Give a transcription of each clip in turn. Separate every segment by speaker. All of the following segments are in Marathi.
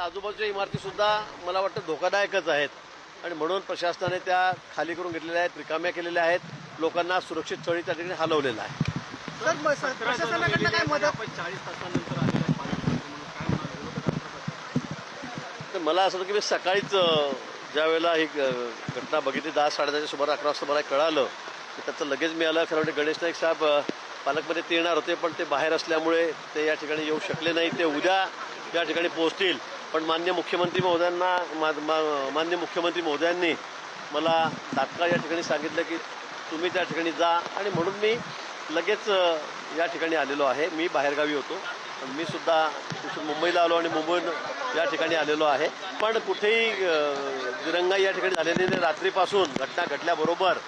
Speaker 1: आजूबाजूच्या इमारती सुद्धा मला वाटतं धोकादायकच आहेत. आणि म्हणून प्रशासनाने त्या खाली करून घेतलेल्या आहेत रिकाम्या केलेल्या आहेत. लोकांना सुरक्षित स्थळी त्या ठिकाणी हलवलेलं आहे. तर मला असं होतं की मी सकाळीच ज्या वेळेला ही घटना बघितली दहा साडेदहाच्या सुमारे अकरा वाजता मला कळालं की त्याचं लगेच मी आलं. खरं म्हणजे गणेश नाईक साहेब पालकमध्ये ते येणार होते पण ते बाहेर असल्यामुळे ते या ठिकाणी येऊ शकले नाही. ते उद्या या ठिकाणी पोहोचतील. पण मान्य मुख्यमंत्री महोदयांना मा- मान्य मुख्यमंत्री महोदयांनी मला तात्काळ या ठिकाणी सांगितलं की तुम्ही त्या ठिकाणी जा आणि म्हणून मी लगेच या ठिकाणी आलेलो आहे. मी बाहेरगावी होतो. मी सुद्धा मुंबईला आलो आणि मुंबईहून या ठिकाणी आलेलो आहे. पण कुठेही दिरंगाई या ठिकाणी झालेली नाही. रात्रीपासून घटना घडल्याबरोबर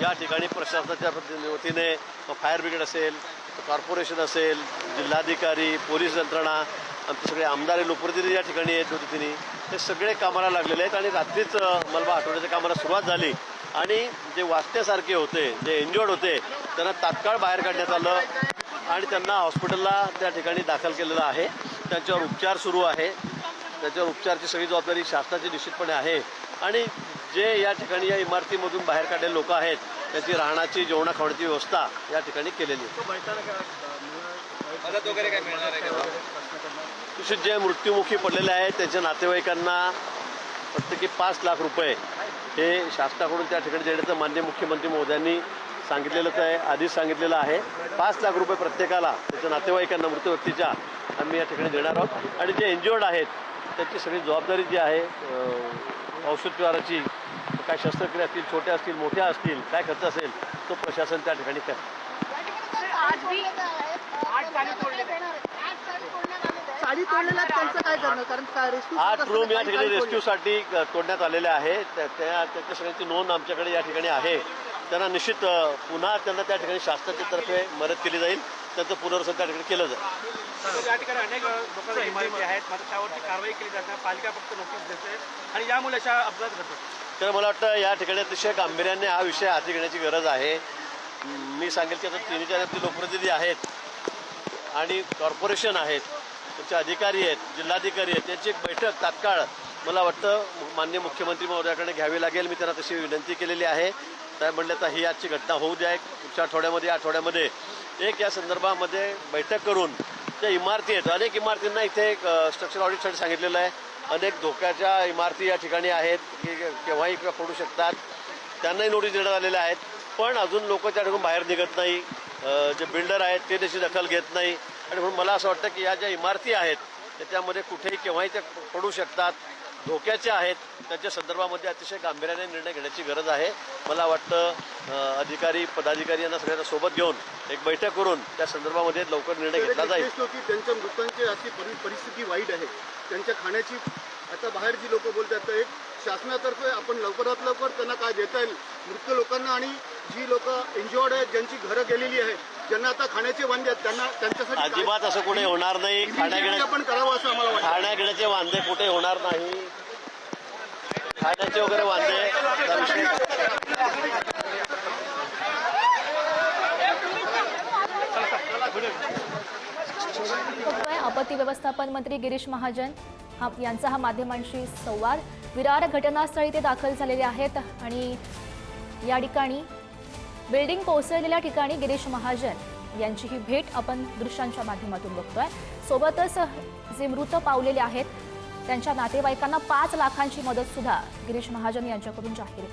Speaker 1: या ठिकाणी प्रशासनाच्या वतीने फायर ब्रिगेड असेल कॉर्पोरेशन असेल जिल्हाधिकारी पोलीस यंत्रणा आमचे सगळे आमदार लोकप्रतिनिधी या ठिकाणी येत होते तिने. ते सगळे कामाला लागलेले आहेत आणि रात्रीच मलबा हटवण्याच्या कामाला सुरुवात झाली. आणि जे वाचण्यासारखे होते जे इंजर्ड होते त्यांना तात्काळ बाहेर काढण्यात आलं आणि त्यांना हॉस्पिटलला त्या ठिकाणी दाखल केलेलं आहे. त्यांच्यावर उपचार सुरू आहे. त्याच्यावर उपचारची सगळी जबाबदारी शासनाची निश्चितपणे आहे. आणि जे या ठिकाणी या इमारतीमधून बाहेर काढलेले लोक आहेत त्याची राहण्याची जेवणा खावण्याची व्यवस्था या ठिकाणी केलेली आहे.
Speaker 2: मदत वगैरे काय मिळणार आहे
Speaker 1: जे मृत्युमुखी पडलेले आहेत त्यांच्या नातेवाईकांना प्रत्येकी पाच लाख रुपये हे शासनाकडून त्या ठिकाणी देण्याचं मान्य मुख्यमंत्री महोदयांनी सांगितलेलंच आहे आधीच सांगितलेलं आहे. पाच लाख रुपये प्रत्येकाला त्याच्या नातेवाईकांना मृत व्यक्तीच्या आम्ही या ठिकाणी देणार आहोत. आणि जे इंज्युअर्ड आहेत त्याची सगळी जबाबदारी जी आहे अं, औषधोपचाराची काय शस्त्रक्रिया असतील छोट्या असतील मोठ्या असतील काय खर्च असेल तो प्रशासन त्या ठिकाणी करेल
Speaker 3: आठ साली तोडले आठ साली तोडण्यात आलेले आहे.
Speaker 4: साडी तोडलेल्या त्यांचं काय करणं कारण काय रेस्क्यू
Speaker 1: आठ रूम या ठिकाणी रेस्क्यूसाठी तोडण्यात आलेले आहे. त्या त्या- त्याच्या सगळ्यांची नोंद आमच्याकडे या ठिकाणी आहे. त्यांना निश्चित पुन्हा त्यांना त्या ठिकाणी शासनाच्या तर्फे मदत केली जाईल. त्यांचं पुनर्वसन त्या ठिकाणी केलं जाईल.
Speaker 5: या ठिकाणी अनेक लोकांच्या इमारती आहेत. मात्र त्यावरती कारवाई केली जाते. पालिका फक्त नोटीस देते. आणि यामुळे अशा अपघात घडतात.
Speaker 1: तर मला वाटतं या ठिकाणी अतिशय गांभीर्याने हा विषय हाती घेण्याची गरज आहे. मी सांगेल की आता तिन्ही चार लोकप्रतिनिधी आहेत. आणि कॉर्पोरेशन आहेत त्यांचे अधिकारी आहेत जिल्हाधिकारी आहेत त्यांची एक बैठक तात्काळ मला वाटतं मान्य मुख्यमंत्री महोदयाकडे घ्यावी लागेल. मी त्यांना तशी विनंती केलेली आहे. साहेब म्हणले तर ही आजची घटना होऊ द्या. एक पुढच्या आठवड्यामध्ये आठवड्यामध्ये एक या संदर्भामध्ये बैठक करून त्या इमारती आहेत. अनेक इमारतींना इथे एक स्ट्रक्चर ऑडिटसाठी सांगितलेलं आहे. अनेक धोक्याच्या इमारती या ठिकाणी आहेत की केव्हाही किंवा पडू शकतात. त्यांनाही नोटीस देण्यात आलेल्या आहेत. पण अजून लोक त्या ठिकाणी बाहेर निघत नाही. जे बिल्डर आहेत ते त्याची दखल घेत नाही. आणि म्हणून मला असं वाटतं की या ज्या इमारती आहेत त्याच्यामध्ये कुठेही केव्हाही त्या पडू शकतात. धोक्याच्या आहेत. त्याच्या संदर्भामध्ये अतिशय गांभीर्याने निर्णय घेण्याची गरज आहे. मला वाटतं अधिकारी पदाधिकारी यांना सगळ्यांना सोबत घेऊन एक बैठक करून त्या संदर्भामध्ये लवकर निर्णय घेतला जाईल.
Speaker 6: की त्यांच्या मृतांची अशी परि- परिस्थिती वाईट आहे. त्यांच्या खाण्याची आता बाहेर जी लोक बोलतात एक शासनातर्फे आपण लवकरात लवकर त्यांना काय देता येईल? मृत लोकांना आणि जी लोक इंजॉर्ड आहेत ज्यांची घरं गेलेली आहेत ज्यांना आता खाण्याचे वांदे आहेत त्यांना त्यांच्यासाठी
Speaker 1: अजिबात असं कुठे होणार नाही. खाण्यापिण्या
Speaker 6: आपण करावं असं आम्हाला वाटतं.
Speaker 1: खाण्यापिण्याचे वांदे कुठे होणार नाही. खाण्याचे वगैरे वांदे
Speaker 7: आपत्ती व्यवस्थापन मंत्री गिरीश महाजन हा यांचा हा माध्यमांशी संवाद. विरार घटनास्थळी ते दाखल झालेले आहेत आणि या ठिकाणी बिल्डिंग कोसळलेल्या ठिकाणी गिरीश महाजन यांची ही भेट आपण दृश्यांच्या माध्यमातून बघतोय. सोबतच जे मृत पावलेले आहेत त्यांच्या नातेवाईकांना पाच लाखांची मदत सुद्धा गिरीश महाजन यांच्याकडून जाहीर